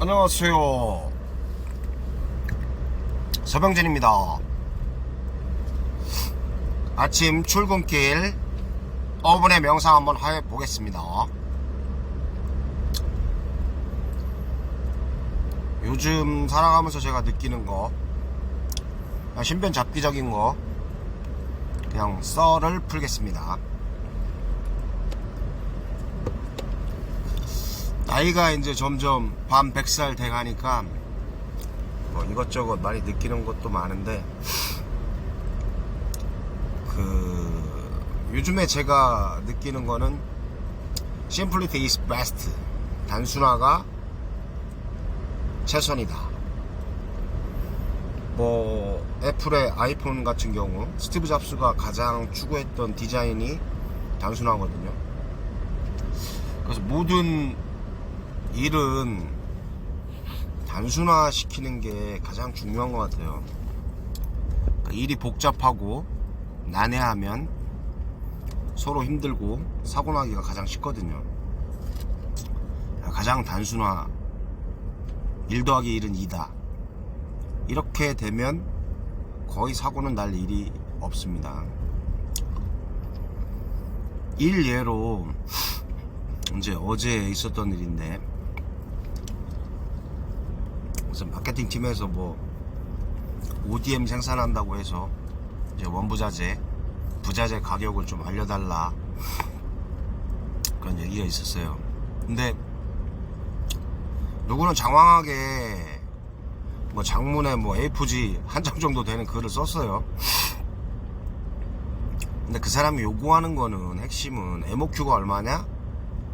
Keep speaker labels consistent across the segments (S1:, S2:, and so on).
S1: 안녕하세요. 서병진입니다. 아침 출근길 5분의 명상 한번 해 보겠습니다. 요즘 살아가면서 제가 느끼는 거, 신변 잡기적인 거, 그냥 썰을 풀겠습니다. 나이가 이제 점점 반 100살 돼 가니까 뭐 이것저것 많이 느끼는 것도 많은데 그 요즘에 제가 느끼는 거는 simplicity is best. 단순화가 최선이다. 뭐 애플의 아이폰 같은 경우 스티브 잡스가 가장 추구했던 디자인이 단순화거든요. 그래서 모든 일은 단순화 시키는 게 가장 중요한 것 같아요. 그러니까 일이 복잡하고 난해하면 서로 힘들고 사고 나기가 가장 쉽거든요. 가장 단순화 1 더하기 1은 2다. 이렇게 되면 거의 사고는 날 일이 없습니다. 일 예로 이제 어제 있었던 일인데 무슨 마케팅 팀에서 뭐 ODM 생산한다고 해서 이제 원부자재 부자재 가격을 좀 알려달라 그런 얘기가 있었어요. 근데 누구는 장황하게 뭐 장문에 뭐 A4지 한장 정도 되는 글을 썼어요. 근데 그 사람이 요구하는 거는 핵심은 MOQ가 얼마냐?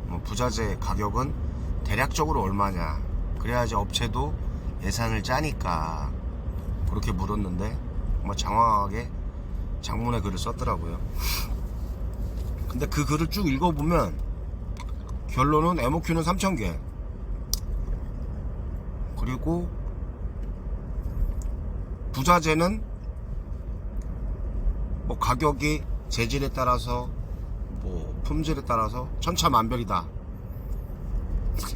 S1: 뭐 부자재 가격은 대략적으로 얼마냐? 그래야지 업체도 예산을 짜니까 그렇게 물었는데 뭐 장황하게 장문의 글을 썼더라고요. 근데 그 글을 쭉 읽어보면 결론은 MOQ는 3,000개 그리고 부자재는 뭐 가격이 재질에 따라서 뭐 품질에 따라서 천차만별이다.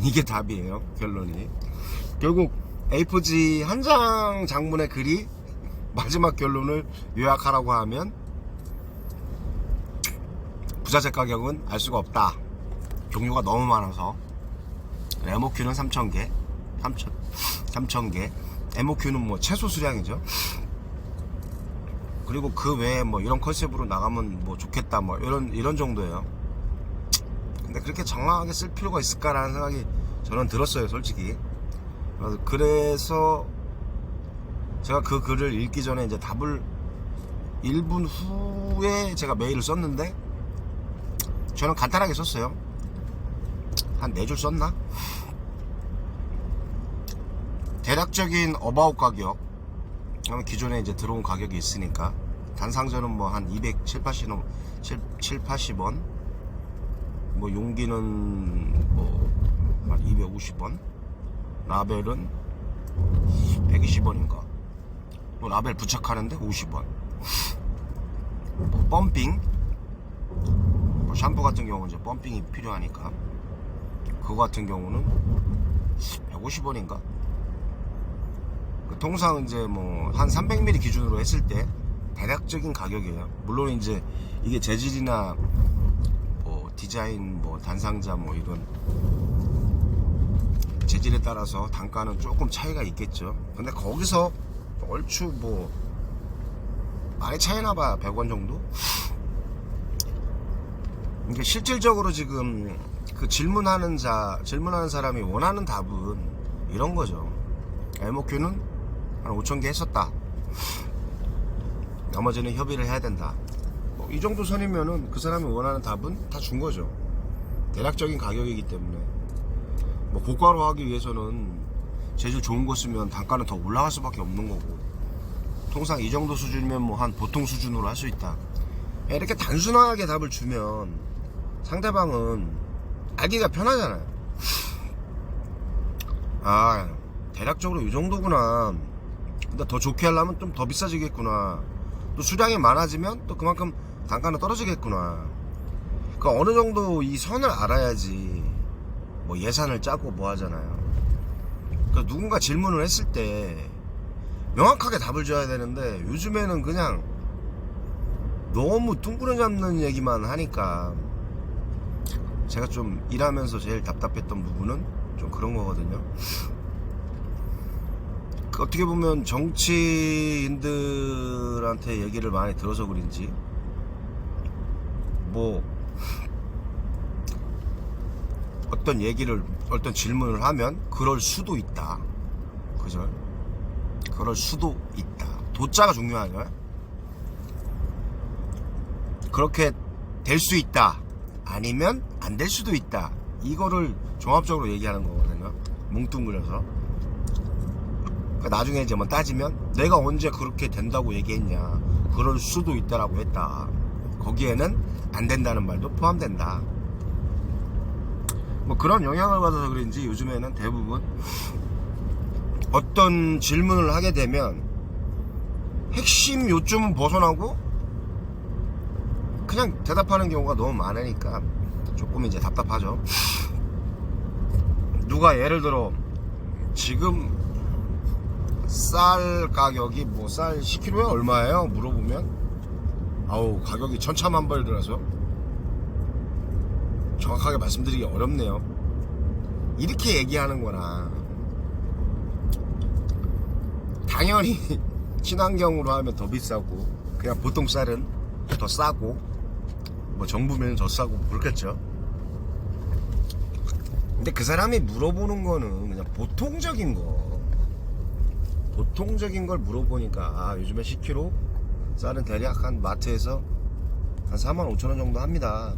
S1: 이게 답이에요. 결론이. 결국 A4지 한장 장문의 글이 마지막 결론을 요약하라고 하면 부자재 가격은 알 수가 없다. 종류가 너무 많아서 MOQ는 3,000개, 3,000, 3,000개. MOQ는 뭐 최소 수량이죠. 그리고 그 외에 뭐 이런 컨셉으로 나가면 뭐 좋겠다 뭐 이런 이런 정도예요. 근데 그렇게 장황하게 쓸 필요가 있을까라는 생각이 저는 들었어요, 솔직히. 그래서- 제가 그 글을 읽기 전에 이제 답을 1분 후에 제가 메일을 썼는데 저는 간단하게 썼어요. 한 4줄 썼나? 대략적인 어바웃 가격 기존에 이제 들어온 가격이 있으니까 단상전은 뭐 한 270, 80원, 7, 80원 뭐 용기는 뭐 한 250원 라벨은 120원인가? 또 라벨 부착하는데 50원. 뭐 펌핑? 뭐 샴푸 같은 경우는 이제 펌핑이 필요하니까 그거 같은 경우는 150원인가? 그 통상 이제 뭐 한 300ml 기준으로 했을 때 대략적인 가격이에요. 물론 이제 이게 재질이나 뭐 디자인 뭐 단상자 뭐 이런 재질에 따라서 단가는 조금 차이가 있겠죠. 근데 거기서 얼추 뭐 많이 차이나 봐 100원 정도? 이게 실질적으로 지금 그 질문하는 자, 질문하는 사람이 원하는 답은 이런 거죠. MOQ는 한 5천 개 했었다. 나머지는 협의를 해야 된다. 뭐 이 정도 선이면은 그 사람이 원하는 답은 다 준 거죠. 대략적인 가격이기 때문에. 뭐 고가로 하기 위해서는 재질 좋은 거 쓰면 단가는 더 올라갈 수밖에 없는 거고. 통상 이 정도 수준이면 뭐 한 보통 수준으로 할 수 있다. 이렇게 단순하게 답을 주면 상대방은 알기가 편하잖아요. 아, 대략적으로 이 정도구나. 근데 더 좋게 하려면 좀 더 비싸지겠구나. 또 수량이 많아지면 또 그만큼 단가는 떨어지겠구나. 그 어느 정도 이 선을 알아야지 뭐 예산을 짜고 뭐 하잖아요. 누군가 질문을 했을 때 명확하게 답을 줘야 되는데 요즘에는 그냥 너무 둥그러 잡는 얘기만 하니까 제가 좀 일하면서 제일 답답했던 부분은 좀 그런 거거든요. 그 어떻게 보면 정치인들한테 얘기를 많이 들어서 그런지 뭐 어떤 얘기를 어떤 질문을 하면 그럴 수도 있다. 그죠? 그럴 수도 있다. 도자가 중요하죠. 그렇게 될 수 있다. 아니면 안 될 수도 있다. 이거를 종합적으로 얘기하는 거거든요. 뭉뚱그려서. 그러니까 나중에 이제 뭐 따지면 내가 언제 그렇게 된다고 얘기했냐. 그럴 수도 있다라고 했다. 거기에는 안 된다는 말도 포함된다. 뭐 그런 영향을 받아서 그런지 요즘에는 대부분 어떤 질문을 하게 되면 핵심 요점은 벗어나고 그냥 대답하는 경우가 너무 많으니까 조금 이제 답답하죠. 누가 예를 들어 지금 쌀 가격이 뭐 쌀 10kg에 얼마예요? 물어보면 아우 가격이 천차만별이라서 정확하게 말씀드리기 어렵네요. 이렇게 얘기하는 거나 당연히 친환경으로 하면 더 비싸고 그냥 보통 쌀은 더 싸고 뭐 정부면 더 싸고 그렇겠죠. 근데 그 사람이 물어보는 거는 그냥 보통적인 거 보통적인 걸 물어보니까 아 요즘에 10kg 쌀은 대략 한 마트에서 한 4만 5천 원 정도 합니다.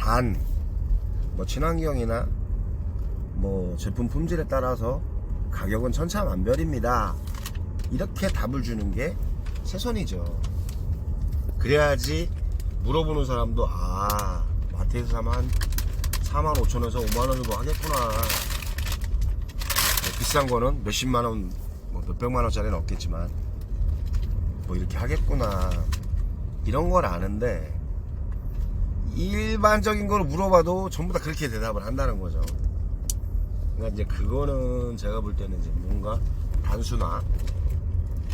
S1: 단, 뭐 친환경이나 뭐 제품 품질에 따라서 가격은 천차만별입니다. 이렇게 답을 주는 게 최선이죠. 그래야지 물어보는 사람도 아 마트에서 사면 한 4만 5천원에서 5만 원 정도 하겠구나. 뭐 비싼 거는 몇십만 원, 뭐 몇백만 원짜리는 없겠지만 뭐 이렇게 하겠구나. 이런 걸 아는데 일반적인 걸 물어봐도 전부 다 그렇게 대답을 한다는 거죠. 그러니까 이제 그거는 제가 볼 때는 이제 뭔가 단순화,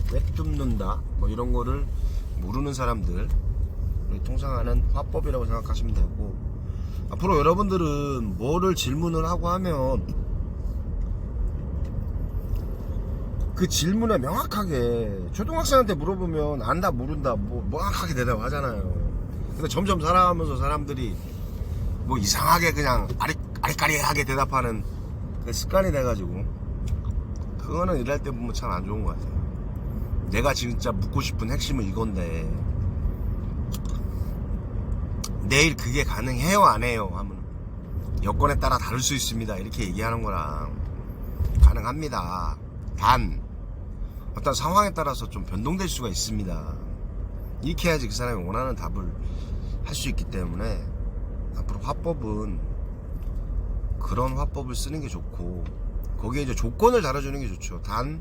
S1: 꿰뚫는다, 뭐 이런 거를 모르는 사람들 통상하는 화법이라고 생각하시면 되고 앞으로 여러분들은 뭐를 질문을 하고 하면 그 질문에 명확하게 초등학생한테 물어보면 안다 모른다 뭐 명확하게 대답하잖아요. 근데 점점 살아가면서 사람들이 뭐 이상하게 그냥 아리, 아리까리하게 대답하는 그 습관이 돼가지고 그거는 일할 때 보면 참 안 좋은 것 같아요. 내가 진짜 묻고 싶은 핵심은 이건데 내일 그게 가능해요 안 해요 하면 여건에 따라 다를 수 있습니다. 이렇게 얘기하는 거랑 가능합니다. 단 어떤 상황에 따라서 좀 변동될 수가 있습니다 이렇게 해야지 그 사람이 원하는 답을 할 수 있기 때문에 앞으로 화법은 그런 화법을 쓰는 게 좋고 거기에 이제 조건을 달아주는 게 좋죠 단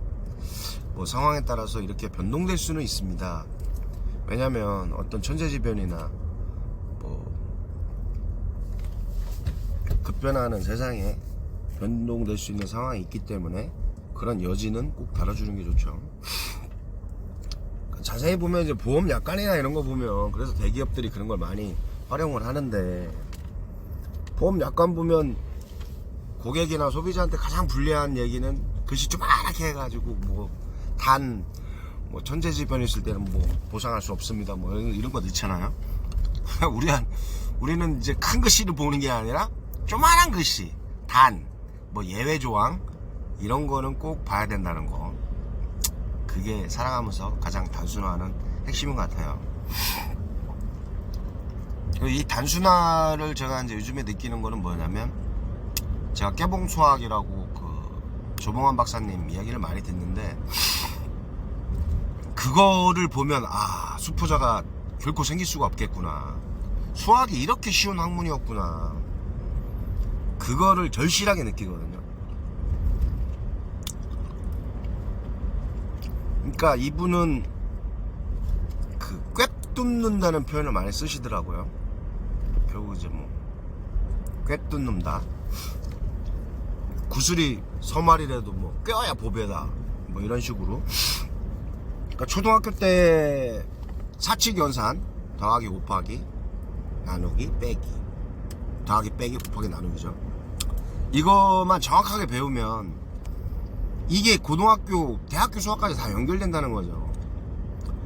S1: 뭐 상황에 따라서 이렇게 변동될 수는 있습니다 왜냐면 어떤 천재지변이나 뭐 급변하는 세상에 변동될 수 있는 상황이 있기 때문에 그런 여지는 꼭 달아주는 게 좋죠. 자세히 보면 이제 보험 약관이나 이런 거 보면 그래서 대기업들이 그런 걸 많이 활용을 하는데 보험 약관 보면 고객이나 소비자한테 가장 불리한 얘기는 글씨 조그맣게 해가지고 뭐단뭐 천재지변 있을 때는 뭐 보상할 수 없습니다. 뭐 이런, 이런 거 넣잖아요. 우리 한 우리는 이제 큰 글씨를 보는 게 아니라 조만한 글씨 단 뭐 예외 조항 이런 거는 꼭 봐야 된다는 거 그게 살아가면서 가장 단순화하는 핵심인 것 같아요. 이 단순화를 제가 이제 요즘에 느끼는 거는 뭐냐면 제가 깨봉 수학이라고 그 조봉환 박사님 이야기를 많이 듣는데 그거를 보면 아 수포자가 결코 생길 수가 없겠구나. 수학이 이렇게 쉬운 학문이었구나. 그거를 절실하게 느끼거든요 그러니까 이분은 그 꿰뚫는다는 표현을 많이 쓰시더라고요. 결국 이제 뭐 꿰뚫는다. 구슬이 서말이라도 뭐 껴야 보배다. 뭐 이런 식으로. 그러니까 초등학교 때 사칙 연산 더하기 곱하기 나누기 빼기. 더하기 빼기 곱하기 나누기죠. 이것만 정확하게 배우면 이게 고등학교 대학교 수학까지 다 연결된다는 거죠.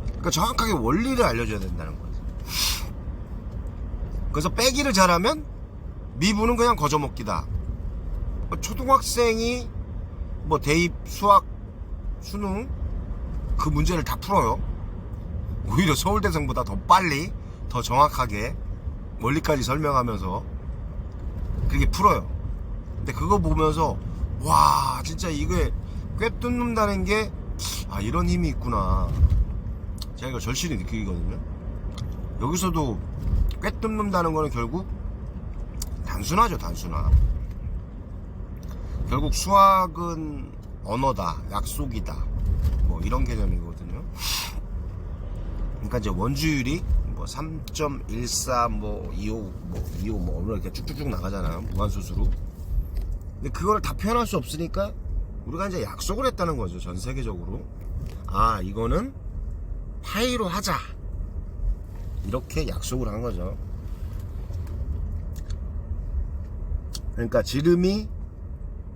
S1: 그러니까 정확하게 원리를 알려줘야 된다는 거죠 그래서 빼기를 잘하면 미분은 그냥 거저먹기다. 뭐 초등학생이 뭐 대입 수학 수능 그 문제를 다 풀어요. 오히려 서울대생보다 더 빨리 더 정확하게 원리까지 설명하면서 그게 풀어요. 근데 그거 보면서 와 진짜 이게 꿰뚫는다는 게 아 이런 힘이 있구나 제가 이거 절실히 느끼거든요 여기서도 꿰뚫는다는 거는 결국 단순하죠 단순하 결국 수학은 언어다 약속이다 뭐 이런 개념이거든요 그러니까 이제 원주율이 뭐 3.14, 뭐 25, 뭐 25, 뭐 이렇게 쭉쭉쭉 나가잖아요. 무한수수로. 근데 그걸 다 표현할 수 없으니까 우리가 이제 약속을 했다는 거죠. 전 세계적으로. 아, 이거는 파이로 하자. 이렇게 약속을 한 거죠. 그러니까 지름이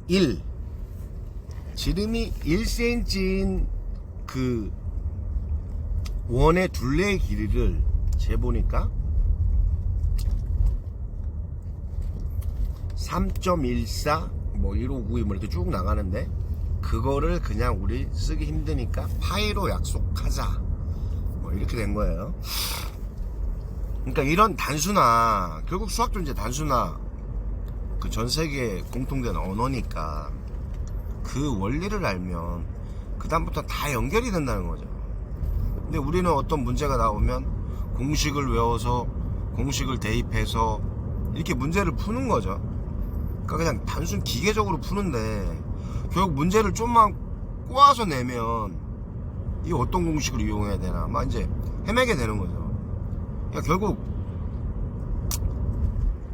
S1: 1, 지름이 1cm인 그 원의 둘레의 길이를 재보니까 3.14, 뭐 1592, 뭐 이렇게 쭉 나가는데 그거를 그냥 우리 쓰기 힘드니까 파이로 약속하자. 뭐 이렇게 된 거예요. 그러니까 이런 단순화, 결국 수학도 이제 단순화, 그 전 세계 공통된 언어니까 그 원리를 알면 그다음부터 다 연결이 된다는 거죠. 근데 우리는 어떤 문제가 나오면 공식을 외워서 공식을 대입해서 이렇게 문제를 푸는 거죠. 그러니까 그냥 단순 기계적으로 푸는데 결국 문제를 좀만 꼬아서 내면 이 어떤 공식을 이용해야 되나 막 이제 헤매게 되는 거죠. 그러니까 결국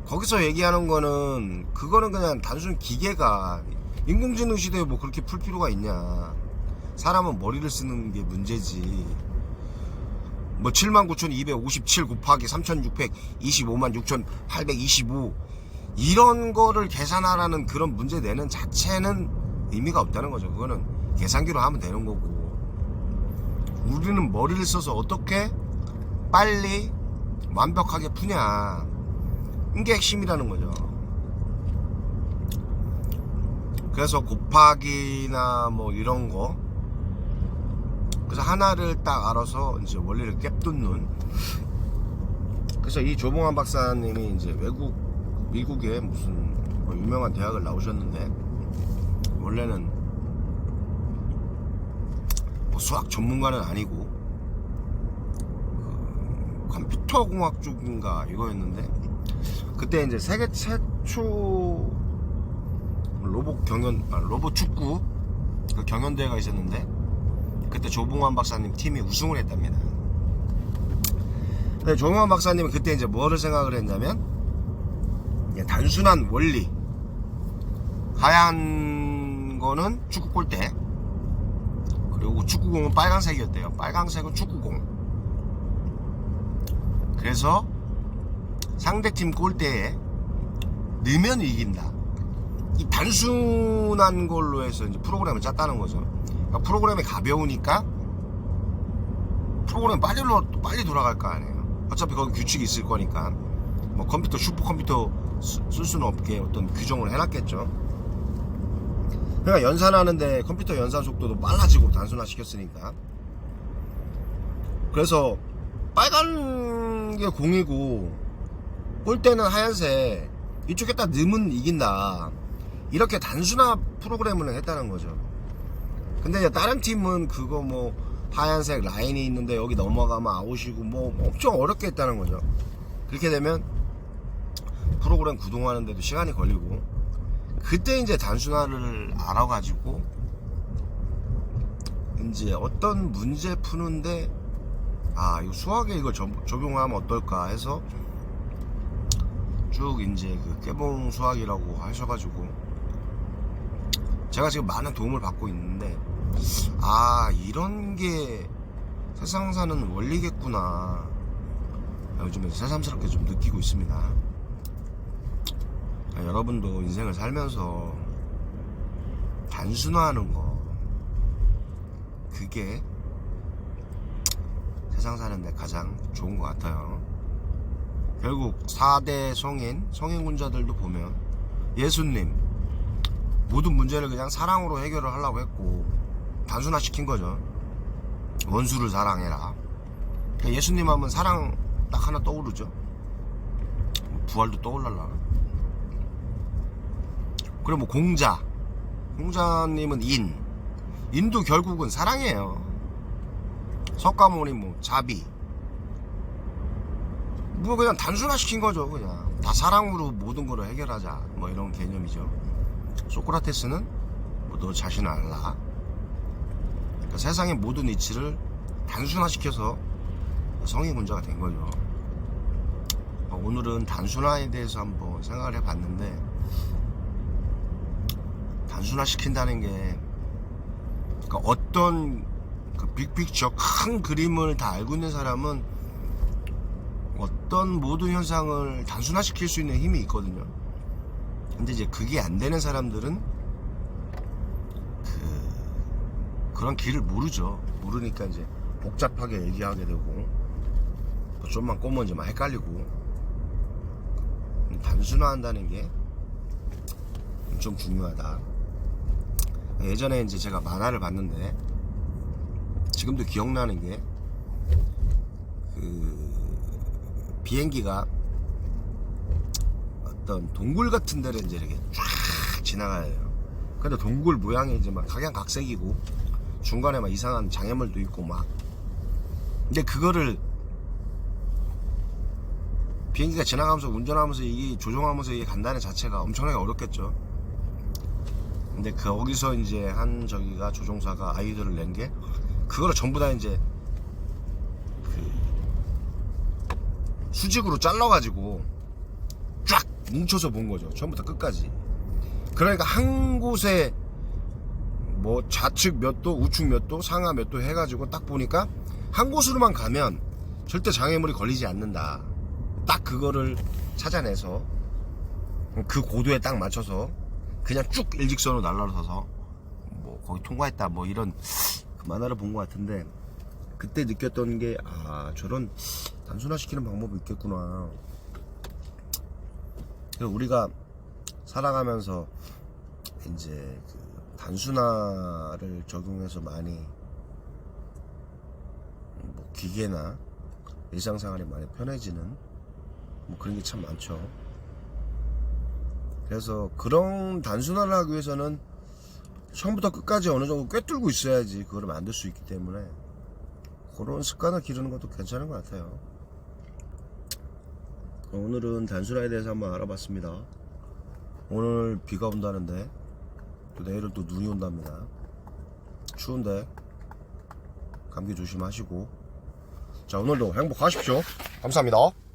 S1: 거기서 얘기하는 거는 그거는 그냥 단순 기계가 인공지능 시대에 뭐 그렇게 풀 필요가 있냐. 사람은 머리를 쓰는 게 문제지. 뭐 79,257 곱하기 3,625만 6,825 이런 거를 계산하라는 그런 문제 내는 자체는 의미가 없다는 거죠. 그거는 계산기로 하면 되는 거고. 우리는 머리를 써서 어떻게 빨리 완벽하게 푸냐. 이게 핵심이라는 거죠. 그래서 곱하기나 뭐 이런 거 그래서 하나를 딱 알아서 이제 원리를 꿰뚫는 그래서 이 조봉환 박사님이 이제 외국 미국의 무슨 뭐 유명한 대학을 나오셨는데 원래는 뭐 수학 전문가는 아니고 그 컴퓨터 공학 쪽인가 이거였는데 그때 이제 세계 최초 로봇 경연 아, 로봇 축구 그 경연 대회가 있었는데 그때 조봉환 박사님 팀이 우승을 했답니다. 조봉환 박사님은 그때 이제 뭐를 생각을 했냐면 단순한 원리 하얀 거는 축구 골대 그리고 축구공은 빨간색이었대요. 빨간색은 축구공. 그래서 상대팀 골대에 넣으면 이긴다. 이 단순한 걸로 해서 이제 프로그램을 짰다는 거죠. 그러니까 프로그램이 가벼우니까 프로그램 빨리 빨리 돌아갈 거 아니에요. 어차피 거기 규칙이 있을 거니까 뭐 컴퓨터 슈퍼컴퓨터 쓰- 쓸 수는 없게 어떤 규정을 해놨겠죠. 그러니까 연산하는데 컴퓨터 연산 속도도 빨라지고 단순화 시켰으니까. 그래서 빨간 게 공이고 골대는 하얀색 이쪽에 딱 넣으면 이긴다. 이렇게 단순화 프로그램을 했다는 거죠. 근데 이제 다른 팀은 그거 뭐 하얀색 라인이 있는데 여기 넘어가면 아웃이고 뭐 엄청 어렵게 했다는 거죠. 그렇게 되면 프로그램 구동하는데도 시간이 걸리고 그때 이제 단순화를 알아가지고 이제 어떤 문제 푸는데 아 이거 수학에 이걸 적- 적용하면 어떨까 해서 쭉 이제 그 깨봉 수학이라고 하셔가지고 제가 지금 많은 도움을 받고 있는데 아 이런 게 세상 사는 원리겠구나. 요즘에 새삼스럽게 좀 느끼고 있습니다. 아, 여러분도 인생을 살면서 단순화하는 거 그게 세상 사는데 가장 좋은 것 같아요. 결국 4대 성인 성인군자들도 보면 예수님 모든 문제를 그냥 사랑으로 해결을 하려고 했고 단순화 시킨 거죠. 원수를 사랑해라. 그러니까 예수님 하면 사랑 딱 하나 떠오르죠. 뭐 부활도 떠올랄라 그리고 뭐 공자. 공자님은 인. 인도 결국은 사랑이에요. 석가모니 뭐 자비. 뭐 그냥 단순화 시킨 거죠 그냥. 다 사랑으로 모든 걸 해결하자. 뭐 이런 개념이죠. 소크라테스는 뭐 너 자신을 알라. 그러니까 세상의 모든 이치를 단순화시켜서 성인군자가 된 거죠. 어, 오늘은 단순화에 대해서 한번 생각을 해봤는데 단순화시킨다는 게 그러니까 어떤 그 빅픽처 큰 그림을 다 알고 있는 사람은 어떤 모든 현상을 단순화시킬 수 있는 힘이 있거든요. 근데 이제 그게 안 되는 사람들은 그 그런 길을 모르죠. 모르니까 이제 복잡하게 얘기하게 되고 뭐 좀만 꼬면 이제 막 헷갈리고 단순화한다는 게 좀 중요하다. 예전에 이제 제가 만화를 봤는데 지금도 기억나는 게 그 비행기가 어떤 동굴 같은 데를 이제 이렇게 쫙 지나가요. 근데 동굴 모양이 이제 막 각양각색이고 중간에 막 이상한 장애물도 있고 막 근데 그거를 비행기가 지나가면서 운전하면서 이게 조종하면서 이게 간다는 자체가 엄청나게 어렵겠죠. 근데 거기서 이제 한 저기가 조종사가 아이디어를 낸 게 그거를 전부 다 이제 그 수직으로 잘라가지고 쫙 뭉쳐서 본 거죠. 처음부터 끝까지. 그러니까 한 곳에 뭐 좌측 몇 도, 우측 몇 도, 상하 몇 도 해가지고 딱 보니까 한 곳으로만 가면 절대 장애물이 걸리지 않는다. 딱 그거를 찾아내서 그 고도에 딱 맞춰서 그냥 쭉 일직선으로 날아서서 뭐 거기 통과했다 뭐 이런 그 만화를 본 것 같은데 그때 느꼈던 게 아 저런 단순화시키는 방법이 있겠구나 우리가 살아가면서 이제 그 단순화를 적용해서 많이 뭐 기계나 일상생활이 많이 편해지는 뭐 그런 게 참 많죠. 그래서 그런 단순화를 하기 위해서는 처음부터 끝까지 어느 정도 꿰뚫고 있어야지 그거를 만들 수 있기 때문에 그런 습관을 기르는 것도 괜찮은 것 같아요. 오늘은 단순화에 대해서 한번 알아봤습니다. 오늘 비가 온다는데 또 내일은 또 눈이 온답니다. 추운데 감기 조심하시고 자 오늘도 행복하십시오. 감사합니다.